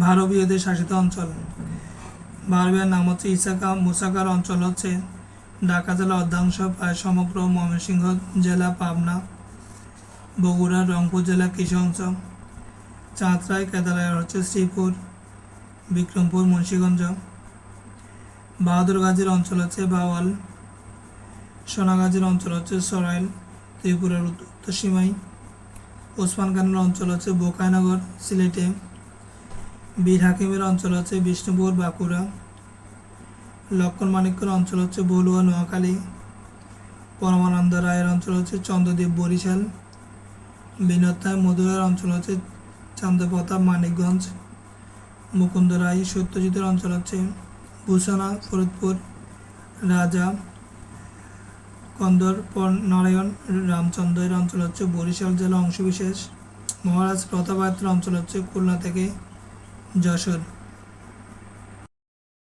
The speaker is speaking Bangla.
ভারতীয়দের শাসিত অঞ্চল। ভারবিয়ার নাম হচ্ছে ইসাকা। মুসাকার অঞ্চল হচ্ছে ঢাকা জেলা অর্ধাংশ প্রায় সমগ্র ময়মনসিংহ জেলা, পাবনা, বগুড়া, রংপুর জেলা কৃষি অংশ। চাঁতরায় কেদারায় হচ্ছে শ্রীপুর, বিক্রমপুর, মুন্সীগঞ্জ। বাহাদুরগাজীর অঞ্চল হচ্ছে বাওয়াল। সোনাগাজীর অঞ্চল হচ্ছে সরাইল, ত্রিপুরার উত্তর উত্তর সীমায়। ওসমান খানের অঞ্চল হচ্ছে বোকায়নগর সিলেটে। বীর হাকিমের অঞ্চল হচ্ছে বিষ্ণুপুর, বাঁকুড়া। লক্ষণ মাণিক্যর অঞ্চল হচ্ছে বলুয়া, নোয়াখালী। পরমানন্দ রায়ের অঞ্চল হচ্ছে চন্দ্রদ্বীপ, বরিশাল। বিনোদ রায় মধুরের অঞ্চল হচ্ছে চান্দপ্রতাপ মানিকগঞ্জ। মুকুন্দ রায় সত্যজিতের অঞ্চল হচ্ছে ভূষণা, ফরিদপুর, রাজা। কন্দর নারায়ণ রামচন্দ্রের অঞ্চল হচ্ছে বরিশাল জেলা অংশবিশেষ। মহারাজ প্রতাপায়তের অঞ্চল হচ্ছে খুলনা থেকে যশোর।